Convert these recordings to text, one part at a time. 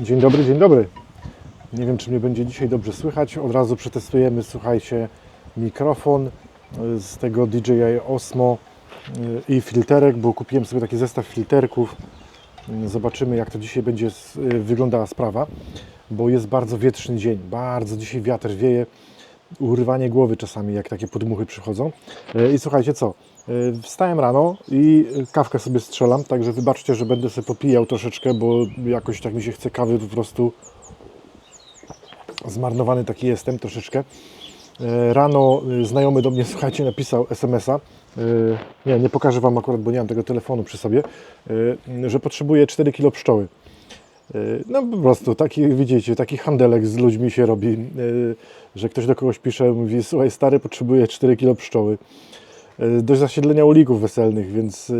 Dzień dobry, dzień dobry. Nie wiem, czy mnie będzie dzisiaj dobrze słychać. Od razu przetestujemy, słuchajcie, mikrofon y, z tego DJI Osmo y, i filterek, bo kupiłem sobie taki zestaw filterków. Zobaczymy, jak to dzisiaj będzie y, wyglądała sprawa, bo jest bardzo wietrzny dzień. Bardzo dzisiaj wiatr wieje, urywanie głowy czasami, jak takie podmuchy przychodzą. Y, I słuchajcie, co? Y, Wstałem rano i kawkę sobie strzelam, także wybaczcie, że będę sobie popijał troszeczkę, bo jakoś tak mi się chce kawy po prostu. Zmarnowany taki jestem troszeczkę. E, Rano znajomy do mnie, słuchajcie, napisał SMS-a. Nie, nie pokażę Wam akurat, bo nie mam tego telefonu przy sobie, że potrzebuje 4 kg pszczoły. Y, No po prostu taki, widzicie, taki handelek z ludźmi się robi, y, że ktoś do kogoś pisze, mówi, słuchaj stary, potrzebuje 4 kg pszczoły. Y, Do zasiedlenia ulików weselnych, więc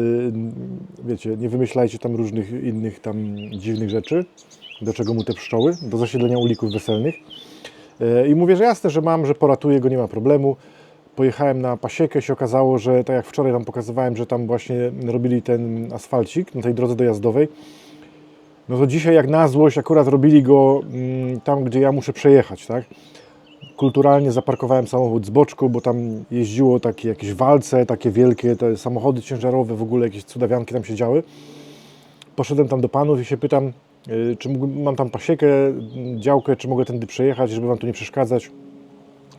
wiecie, nie wymyślajcie tam różnych innych tam dziwnych rzeczy. Do czego mu te pszczoły? Do zasiedlenia ulików weselnych. I mówię, że jasne, że mam, że poratuję go, nie ma problemu. Pojechałem na pasiekę, się okazało, że tak jak wczoraj Wam pokazywałem, że tam właśnie robili ten asfalcik na tej drodze dojazdowej, no to dzisiaj jak na złość akurat robili go mm, tam, gdzie ja muszę przejechać, tak? Kulturalnie zaparkowałem samochód z boczku, bo tam jeździło takie jakieś walce, takie wielkie te samochody ciężarowe, w ogóle jakieś cudawianki tam się działy. Poszedłem tam do panów i się pytam, y, czy mam tam pasiekę, działkę, czy mogę tędy przejechać, żeby wam tu nie przeszkadzać.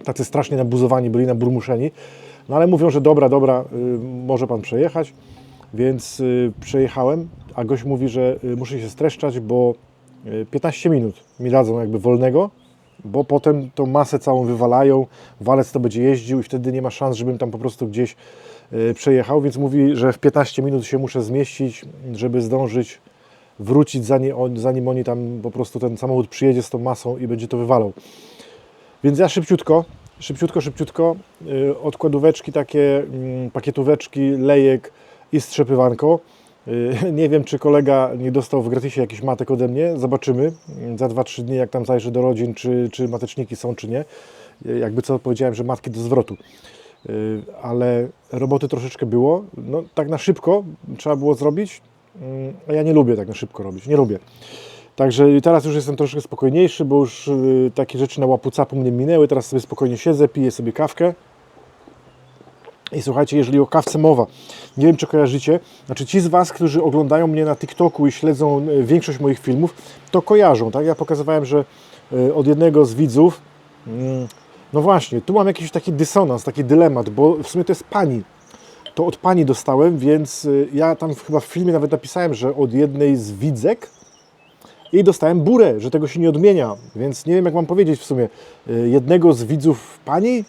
Tacy strasznie nabuzowani byli, naburmuszeni. No ale mówią, że dobra, dobra, y, może pan przejechać. Więc y, przejechałem, a gość mówi, że y, muszę się streszczać, bo y, 15 minut mi dadzą jakby wolnego, bo potem tą masę całą wywalają, walec to będzie jeździł i wtedy nie ma szans, żebym tam po prostu gdzieś y, przejechał, więc mówi, że w 15 minut się muszę zmieścić, żeby zdążyć wrócić zanim, zanim oni tam po prostu ten samochód przyjedzie z tą masą i będzie to wywalał. Więc ja szybciutko, szybciutko, szybciutko, y, odkładóweczki takie, mm, pakietóweczki, lejek i strzepywanko. Y, Nie wiem, czy kolega nie dostał w gratisie jakiś matek ode mnie. Zobaczymy za 2-3 dni, jak tam zajrzę do rodzin, czy, czy mateczniki są, czy nie. Y, Jakby co powiedziałem, że matki do zwrotu. Y, Ale roboty troszeczkę było. No, tak na szybko trzeba było zrobić. Mm, A ja nie lubię tak na szybko robić. Nie lubię. Także teraz już jestem troszkę spokojniejszy, bo już takie rzeczy na łapu capu mnie minęły. Teraz sobie spokojnie siedzę, piję sobie kawkę. I słuchajcie, jeżeli o kawce mowa, nie wiem czy kojarzycie, znaczy ci z Was, którzy oglądają mnie na TikToku i śledzą y, większość moich filmów, to kojarzą, tak? Ja pokazywałem, że y, od jednego z widzów, mm, no właśnie, tu mam jakiś taki dysonans, taki dylemat, bo w sumie to jest pani. To od pani dostałem, więc y, ja tam chyba w filmie nawet napisałem, że od jednej z widzek, i dostałem burę, że tego się nie odmienia, więc nie wiem jak mam powiedzieć w sumie. Jednego z widzów pani,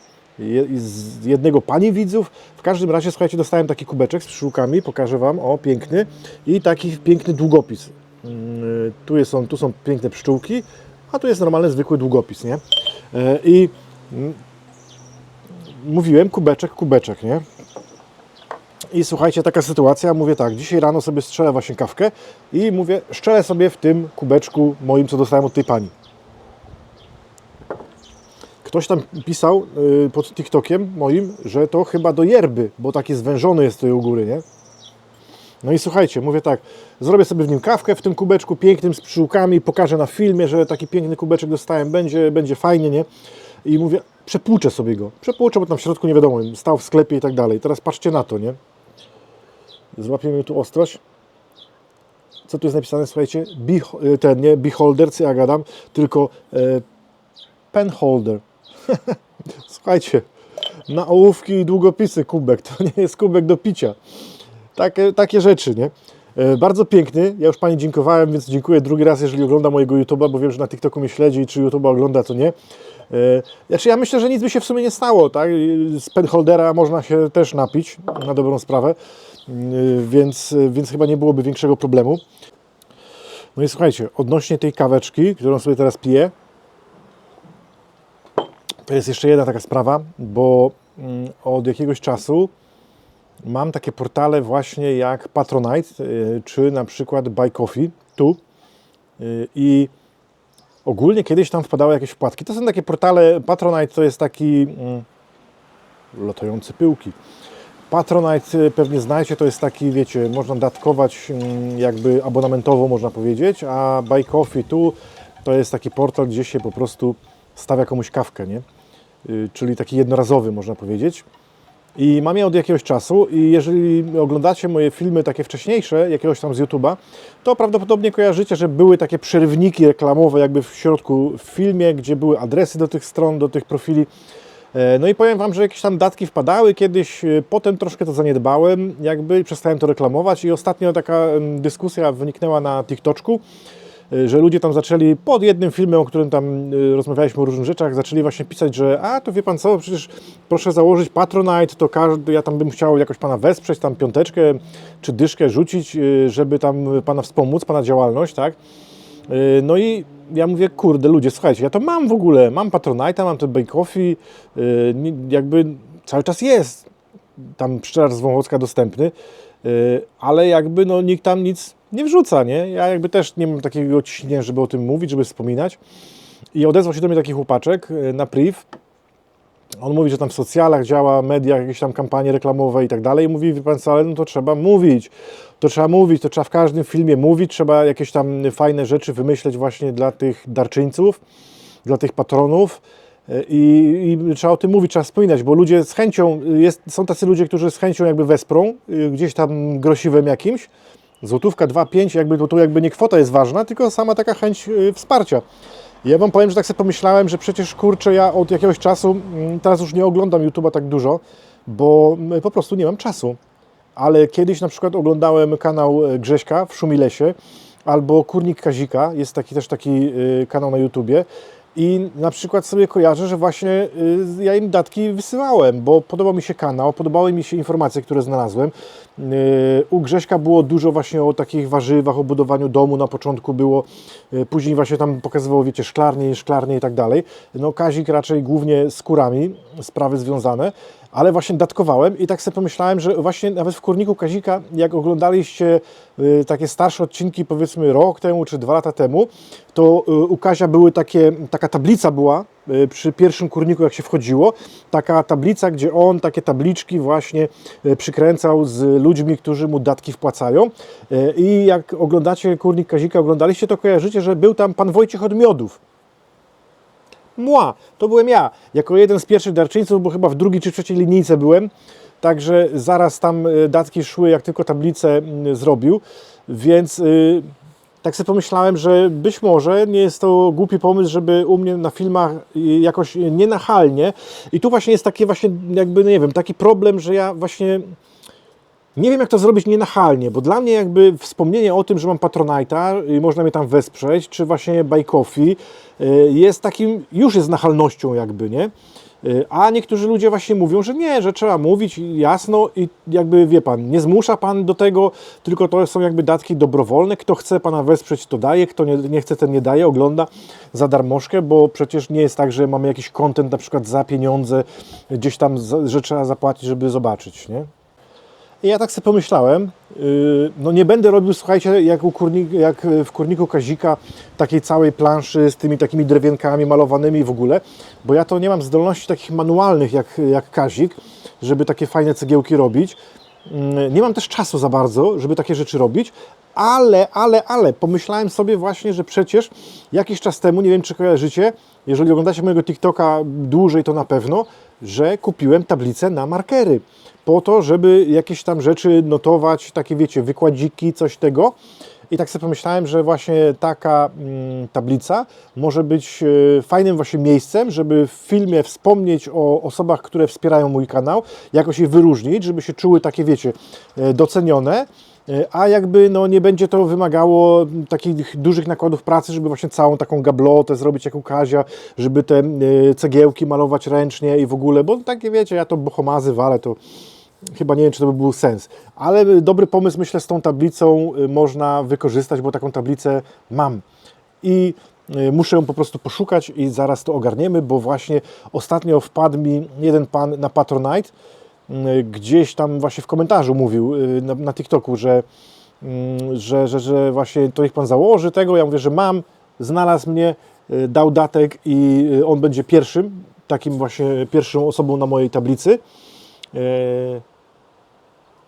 z jednego pani widzów. W każdym razie, słuchajcie, dostałem taki kubeczek z pszczółkami, pokażę Wam, o piękny i taki piękny długopis. Mm, Tu, jest, są, tu są piękne pszczółki, a tu jest normalny, zwykły długopis, nie? Y, I mm, mówiłem kubeczek, kubeczek, nie? I słuchajcie, taka sytuacja, mówię tak, dzisiaj rano sobie strzelę właśnie kawkę i mówię, szczelę sobie w tym kubeczku moim, co dostałem od tej pani. Ktoś tam pisał y, pod TikTokiem moim, że to chyba do yerby, bo taki zwężony jest tutaj u góry, nie? No i słuchajcie, mówię tak, zrobię sobie w nim kawkę w tym kubeczku pięknym z pszczółkami, pokażę na filmie, że taki piękny kubeczek dostałem, będzie, będzie fajnie, nie? I mówię, przepłuczę sobie go. Przepłuczę, bo tam w środku nie wiadomo, stał w sklepie i tak dalej. Teraz patrzcie na to, nie? Złapiemy tu ostrość. Co tu jest napisane, słuchajcie? Be, ten, nie beholder, co ja gadam, tylko e, penholder. Słuchajcie, na ołówki i długopisy kubek, to nie jest kubek do picia. Takie, takie rzeczy, nie? E, Bardzo piękny, ja już Pani dziękowałem, więc dziękuję drugi raz, jeżeli ogląda mojego YouTube'a, bo wiem, że na TikToku mnie śledzi czy YouTube'a ogląda, to nie. E, Znaczy ja myślę, że nic by się w sumie nie stało, tak? Z penholdera można się też napić, na dobrą sprawę, Mm, więc, więc chyba nie byłoby większego problemu. No i słuchajcie, odnośnie tej kaweczki, którą sobie teraz piję, jest jeszcze jedna taka sprawa, bo mm, od jakiegoś czasu mam takie portale właśnie jak Patronite, y, czy na przykład Buy Coffee, tu. Y, I ogólnie kiedyś tam wpadały jakieś wpłatki. To są takie portale, Patronite to jest taki mm, lotujący pyłki. Patronite y, pewnie znacie, to jest taki, wiecie, można datkować mm, jakby abonamentowo, można powiedzieć, a Buy Coffee tu to jest taki portal, gdzie się po prostu stawia komuś kawkę, nie? Y, Czyli taki jednorazowy, można powiedzieć. I mam je od jakiegoś czasu i jeżeli oglądacie moje filmy takie wcześniejsze, jakiegoś tam z YouTube'a, to prawdopodobnie kojarzycie, że były takie przerywniki reklamowe jakby w środku w filmie, gdzie były adresy do tych stron, do tych profili. E, No i powiem Wam, że jakieś tam datki wpadały kiedyś, e, potem troszkę to zaniedbałem, jakby przestałem to reklamować i ostatnio taka dyskusja wyniknęła na TikToczku, e, że ludzie tam zaczęli pod jednym filmem, o którym tam e, rozmawialiśmy o różnych rzeczach, zaczęli właśnie pisać, że a to wie Pan co, przecież proszę założyć Patronite, to każdy, ja tam bym chciał jakoś Pana wesprzeć, tam piąteczkę czy dyszkę rzucić, e, żeby tam Pana wspomóc, Pana działalność, tak? No i ja mówię, kurde, ludzie, słuchajcie, ja to mam w ogóle, mam Patronite'a, mam ten Buy Coffee, jakby cały czas jest tam pszczelarz z Wąchocka dostępny, ale jakby no nikt tam nic nie wrzuca, nie? Ja jakby też nie mam takiego ciśnienia, żeby o tym mówić, żeby wspominać. I odezwał się do mnie taki chłopaczek yy, na priv, on mówi, że tam w socjalach działa, mediach, jakieś tam kampanie reklamowe i tak dalej. I mówi, wie pan co, ale no to trzeba mówić. To trzeba mówić, to trzeba w każdym filmie mówić, trzeba jakieś tam fajne rzeczy wymyśleć właśnie dla tych darczyńców, dla tych patronów. I, I trzeba o tym mówić, trzeba wspominać, bo ludzie z chęcią, jest, są tacy ludzie, którzy z chęcią jakby wesprą, y, gdzieś tam grosiwem jakimś, złotówka, 2, 5, jakby to tu jakby nie kwota jest ważna, tylko sama taka chęć y, wsparcia. Ja Wam powiem, że tak sobie pomyślałem, że przecież kurczę, ja od jakiegoś czasu, mm, teraz już nie oglądam YouTube'a tak dużo, bo mm, po prostu nie mam czasu. Ale kiedyś na przykład oglądałem kanał e, Grześka w Szumilesie albo Kurnik Kazika, jest taki też taki y, kanał na YouTubie. I na przykład sobie kojarzę, że właśnie y, ja im datki wysyłałem, bo podobał mi się kanał, podobały mi się informacje, które znalazłem. Y, U Grześka było dużo właśnie o takich warzywach, o budowaniu domu na początku było, y, później właśnie tam pokazywało, wiecie, szklarnie, szklarnie i tak dalej. No Kazik raczej głównie z kurami, sprawy związane, ale właśnie datkowałem i tak sobie pomyślałem, że właśnie nawet w Kurniku Kazika, jak oglądaliście y, takie starsze odcinki, powiedzmy rok temu czy dwa lata temu, to y, u Kazia były takie, taka tablica była y, przy pierwszym kurniku, jak się wchodziło, taka tablica, gdzie on takie tabliczki właśnie przykręcał z ludźmi, którzy mu datki wpłacają. I jak oglądacie Kurnik Kazika, oglądaliście, to kojarzycie, że był tam pan Wojciech od Miodów. Mła, to byłem ja, jako jeden z pierwszych darczyńców, bo chyba w drugiej czy trzeciej linijce byłem, także zaraz tam y, datki szły, jak tylko tablicę zrobił, więc y, tak sobie pomyślałem, że być może nie jest to głupi pomysł, żeby u mnie na filmach y, jakoś nienachalnie. I tu właśnie jest taki właśnie jakby, nie wiem, taki problem, że ja właśnie nie wiem, jak to zrobić nienachalnie, bo dla mnie jakby wspomnienie o tym, że mam Patronite'a i można mnie tam wesprzeć, czy właśnie Buy Coffee, y, jest takim, już jest nachalnością jakby, nie? Y, A niektórzy ludzie właśnie mówią, że nie, że trzeba mówić jasno i jakby, wie Pan, nie zmusza Pan do tego, tylko to są jakby datki dobrowolne. Kto chce Pana wesprzeć, to daje, kto nie, nie chce, ten nie daje, ogląda za darmożkę, bo przecież nie jest tak, że mamy jakiś content na przykład za pieniądze, gdzieś tam, że trzeba zapłacić, żeby zobaczyć, nie? I ja tak sobie pomyślałem, yy, no nie będę robił, słuchajcie, jak, kurnik, jak w kurniku Kazika, takiej całej planszy z tymi takimi drewienkami malowanymi w ogóle, bo ja to nie mam zdolności takich manualnych jak, jak Kazik, żeby takie fajne cegiełki robić. Yy, Nie mam też czasu za bardzo, żeby takie rzeczy robić, ale, ale, ale pomyślałem sobie właśnie, że przecież jakiś czas temu, nie wiem czy kojarzycie, jeżeli oglądacie mojego TikToka dłużej, to na pewno, że kupiłem tablicę na markery po to, żeby jakieś tam rzeczy notować, takie wiecie, wykładziki, coś tego. I tak sobie pomyślałem, że właśnie taka mm, tablica może być e, fajnym właśnie miejscem, żeby w filmie wspomnieć o osobach, które wspierają mój kanał, jakoś je wyróżnić, żeby się czuły takie, wiecie, e, docenione. E, A jakby no, nie będzie to wymagało takich dużych nakładów pracy, żeby właśnie całą taką gablotę zrobić jak u Kazia, żeby te cegiełki malować ręcznie i w ogóle, bo takie wiecie, ja to bohomazy walę, to chyba nie wiem, czy to by był sens. Ale dobry pomysł, myślę, z tą tablicą y, można wykorzystać, bo taką tablicę mam. I y, muszę ją po prostu poszukać i zaraz to ogarniemy, bo właśnie ostatnio wpadł mi jeden pan na Patronite, y, gdzieś tam właśnie w komentarzu mówił na, na TikToku, że, mm, że, że, że właśnie to niech pan założy tego. Ja mówię, że mam, znalazł mnie, dał datek i on będzie pierwszym, takim właśnie pierwszą osobą na mojej tablicy.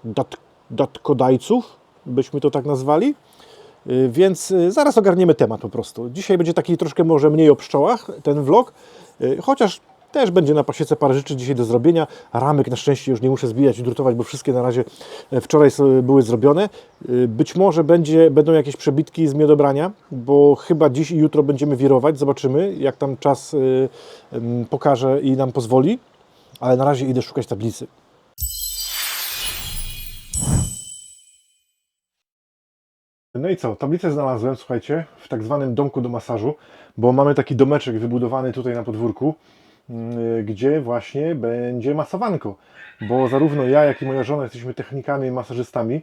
Dat, datkodajców, byśmy to tak nazwali. Y, Więc y, zaraz ogarniemy temat po prostu. Dzisiaj będzie taki troszkę może mniej o pszczołach, ten vlog, y, chociaż też będzie na pasiece parę rzeczy dzisiaj do zrobienia. Ramek na szczęście już nie muszę zbijać i drutować, bo wszystkie na razie e, wczoraj były zrobione. Być może będzie, będą jakieś przebitki z miodobrania, bo chyba dziś i jutro będziemy wirować. Zobaczymy, jak tam czas pokaże i nam pozwoli. Ale na razie idę szukać tablicy. No i co? Tablicę znalazłem, słuchajcie, w tak zwanym domku do masażu, bo mamy taki domeczek wybudowany tutaj na podwórku, yy, gdzie właśnie będzie masowanko. Bo zarówno ja, jak i moja żona jesteśmy technikami masażystami.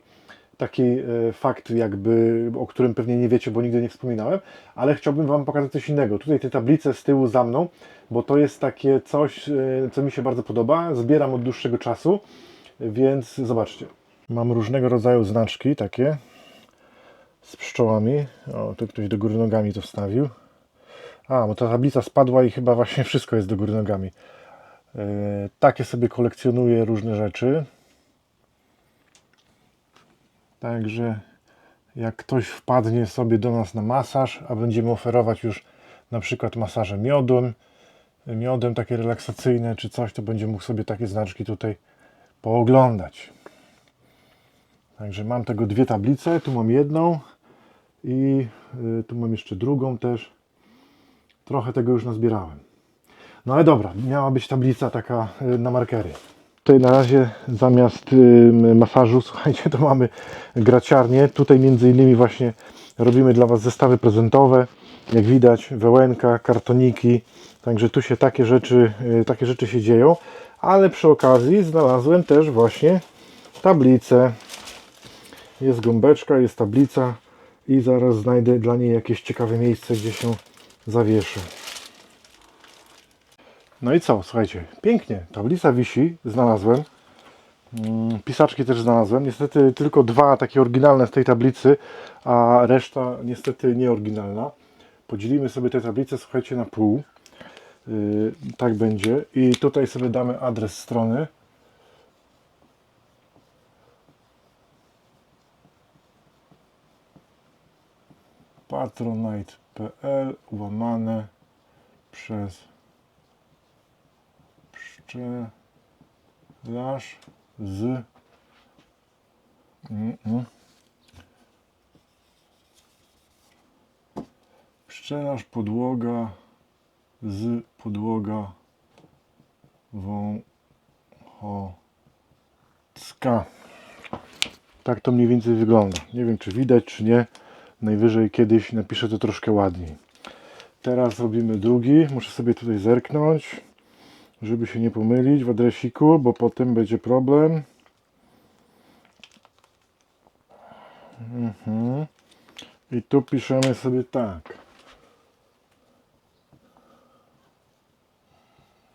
Taki e, fakt, jakby, o którym pewnie nie wiecie, bo nigdy nie wspominałem, ale chciałbym Wam pokazać coś innego. Tutaj te tablice z tyłu za mną, bo to jest takie coś, e, co mi się bardzo podoba. Zbieram od dłuższego czasu, więc zobaczcie. Mam różnego rodzaju znaczki takie z pszczołami. O, tu ktoś do góry nogami to wstawił. A, bo ta tablica spadła i chyba właśnie wszystko jest do góry nogami. E, takie sobie kolekcjonuję różne rzeczy. Także jak ktoś wpadnie sobie do nas na masaż, a będziemy oferować już na przykład masaże miodem, miodem takie relaksacyjne czy coś, to będzie mógł sobie takie znaczki tutaj pooglądać. Także mam tego dwie tablice, tu mam jedną i y, tu mam jeszcze drugą też. Trochę tego już nazbierałem. No ale dobra, miała być tablica taka y, na markery. Tutaj na razie zamiast y, masażu, słuchajcie, to mamy graciarnię. Tutaj między innymi właśnie robimy dla Was zestawy prezentowe. Jak widać, wełenka, kartoniki. Także tu się takie rzeczy, takie rzeczy się dzieją. Ale przy okazji znalazłem też właśnie tablicę. Jest gąbeczka, jest tablica i zaraz znajdę dla niej jakieś ciekawe miejsce, gdzie się zawieszę. No i co, słuchajcie, pięknie, tablica wisi, znalazłem. Mm, Pisaczki też znalazłem. Niestety tylko dwa takie oryginalne z tej tablicy, a reszta niestety nieoryginalna. Podzielimy sobie tę tablicę, słuchajcie, na pół. Yy, tak będzie. I tutaj sobie damy adres strony. patronite.pl łamane przez pszczelarz z mm, mm. pszczelarz podłoga z podłoga wąchocka. Tak to mniej więcej wygląda. Nie wiem czy widać czy nie najwyżej kiedyś napiszę to troszkę ładniej teraz robimy drugi muszę sobie tutaj zerknąć żeby się nie pomylić w adresiku, bo potem będzie problem. Mhm. I tu piszemy sobie tak.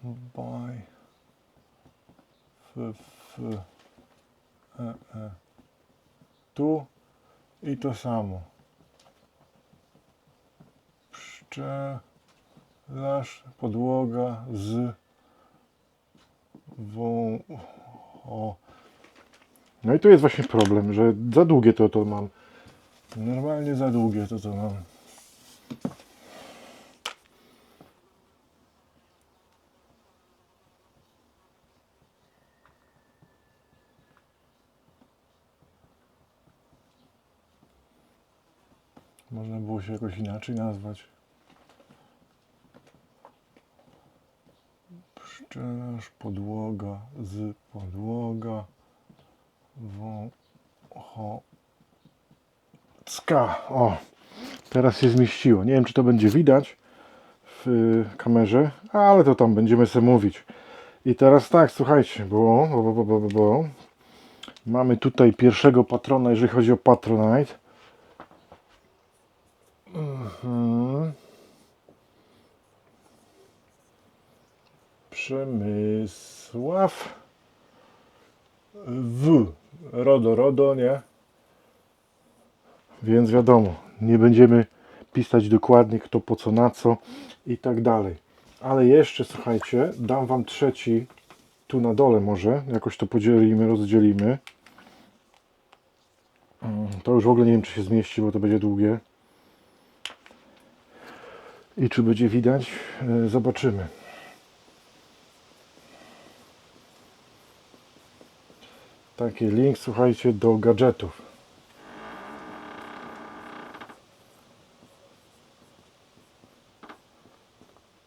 By f, f, e, e. Tu i to samo. Pszczelarz, podłoga z wą... O. No i tu jest właśnie problem, że za długie to to mam. Normalnie za długie to to mam. Można było się jakoś inaczej nazwać. Pszczelarz, podłoga, z podłoga, wąchocka. O, teraz się zmieściło. Nie wiem, czy to będzie widać w kamerze, ale to tam będziemy sobie mówić. I teraz tak, słuchajcie, bo, bo, bo, bo, bo, bo. mamy tutaj pierwszego patrona, jeżeli chodzi o Patronite. Mhm. Przemysław W. Rodo, Rodo, nie? Więc wiadomo, nie będziemy pisać dokładnie kto po co, na co i tak dalej. Ale jeszcze, słuchajcie, dam Wam trzeci tu na dole może, jakoś to podzielimy, rozdzielimy. Mm, To już w ogóle nie wiem, czy się zmieści, bo to będzie długie. I czy będzie widać? E, Zobaczymy. Taki link, słuchajcie, do gadżetów.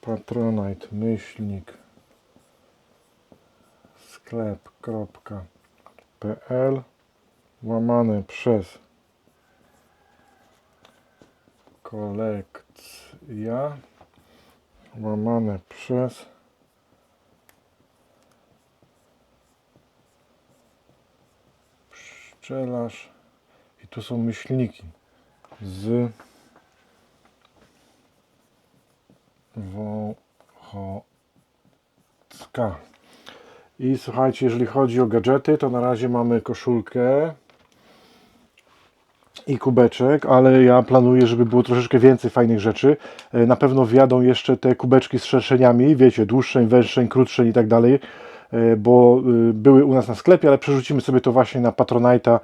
Patronite, myślnik, sklep.pl łamane przez kolekcja łamane przez pszczelarz i tu są myślniki z Wochocka. I słuchajcie, jeżeli chodzi o gadżety, to na razie mamy koszulkę i kubeczek, ale ja planuję, żeby było troszeczkę więcej fajnych rzeczy. E, Na pewno wjadą jeszcze te kubeczki z szerszeniami, wiecie, dłuższeń, węższeń, krótszeń i tak dalej, bo e, były u nas na sklepie, ale przerzucimy sobie to właśnie na Patronite'a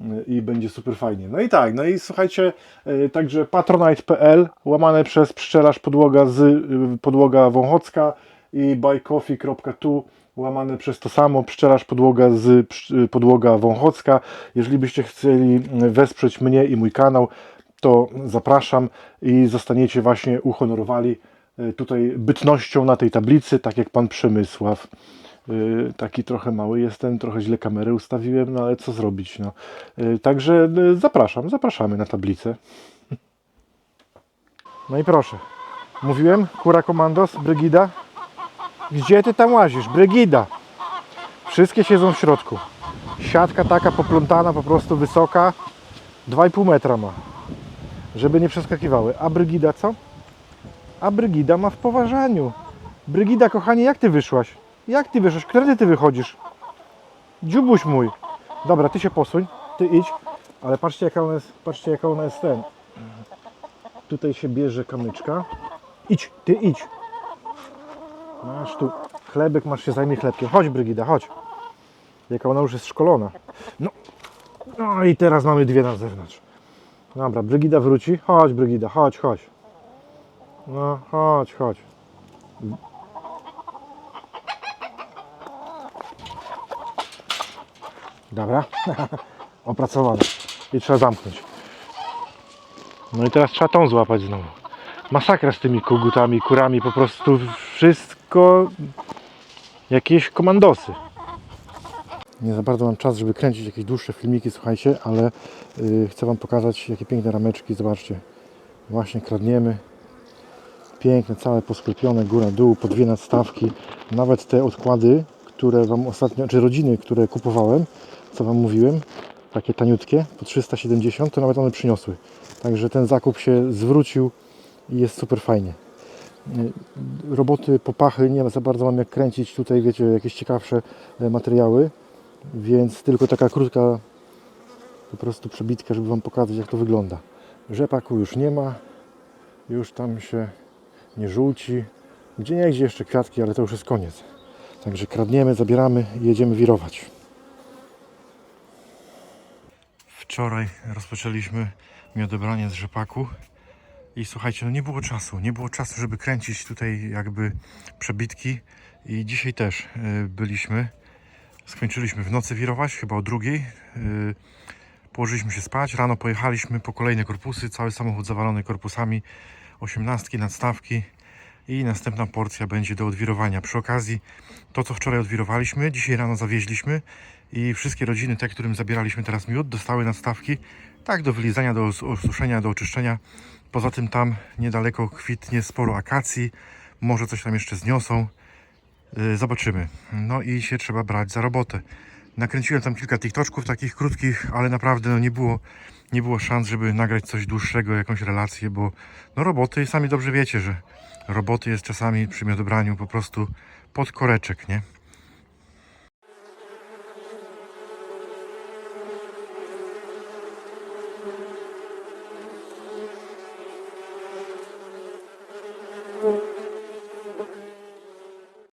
e, i będzie super fajnie. No i tak, no i słuchajcie, e, także patronite.pl łamane przez pszczelarz podłoga z e, podłoga wąchocka i buycoffee.tu łamane przez to samo pszczelarz podłoga z podłoga wąchocka. Jeżeli byście chcieli wesprzeć mnie i mój kanał, to zapraszam i zostaniecie właśnie uhonorowali e, tutaj bytnością na tej tablicy, tak jak pan Przemysław. E, Taki trochę mały jestem, trochę źle kamerę ustawiłem, no ale co zrobić, no. E, Także e, zapraszam, zapraszamy na tablicę. No i proszę, mówiłem, Kura Komandos, Brygida, gdzie ty tam łazisz? Brygida. Wszystkie siedzą w środku. Siatka taka poplątana, po prostu wysoka. 2,5 metra ma. Żeby nie przeskakiwały. A Brygida co? A Brygida ma w poważaniu. Brygida, kochanie, jak ty wyszłaś? Jak ty wyszłaś? Którędy ty wychodzisz? Dziubuś mój. Dobra, ty się posuń. Ty idź. Ale patrzcie jaka ona jest, patrzcie jaka ona jest ten. Tutaj się bierze kamyczka. Idź, ty idź. Masz tu chlebek, masz się zajmij chlebkiem. Chodź Brygida, chodź. Jaka ona już jest szkolona. No, no i teraz mamy dwie na zewnątrz. Dobra, Brygida wróci. Chodź Brygida, chodź, chodź. No, chodź, chodź. Dobra, opracowane. I trzeba zamknąć. No i teraz trzeba tą złapać znowu masakra z tymi kogutami, kurami, po prostu wszystko jakieś komandosy. Nie za bardzo mam czas, żeby kręcić jakieś dłuższe filmiki, słuchajcie, ale y, chcę Wam pokazać, jakie piękne rameczki, zobaczcie. Właśnie kradniemy. Piękne, całe posklepione, góra, dół, po dwie nadstawki. Nawet te odkłady, które Wam ostatnio, czy rodziny, które kupowałem, co Wam mówiłem, takie taniutkie, po 370, to nawet one przyniosły. Także ten zakup się zwrócił i jest super fajnie. Y, Roboty popachy nie za bardzo mam jak kręcić tutaj, wiecie, jakieś ciekawsze e, materiały, więc tylko taka krótka po prostu przebitka, żeby Wam pokazać jak to wygląda. Rzepaku już nie ma, już tam się nie żółci. Gdzie nie gdzie jeszcze kwiatki, ale to już jest koniec. Także kradniemy, zabieramy i jedziemy wirować. Wczoraj rozpoczęliśmy miodobranie z rzepaku. I słuchajcie, no nie było czasu, nie było czasu, żeby kręcić tutaj jakby przebitki i dzisiaj też y, byliśmy. Skończyliśmy w nocy wirować, chyba o drugiej. Y, Położyliśmy się spać, rano pojechaliśmy po kolejne korpusy, cały samochód zawalony korpusami, osiemnastki, nadstawki i następna porcja będzie do odwirowania. Przy okazji to, co wczoraj odwirowaliśmy, dzisiaj rano zawieźliśmy i wszystkie rodziny, te, którym zabieraliśmy teraz miód, dostały nadstawki, tak do wylizania, do os- osuszenia, do oczyszczenia. Poza tym tam niedaleko kwitnie sporo akacji, może coś tam jeszcze zniosą. Yy, Zobaczymy. No i się trzeba brać za robotę. Nakręciłem tam kilka TikToczków takich krótkich, ale naprawdę no nie było, nie było szans, żeby nagrać coś dłuższego, jakąś relację, bo no roboty, sami dobrze wiecie, że roboty jest czasami przy miodobraniu po prostu pod koreczek, nie?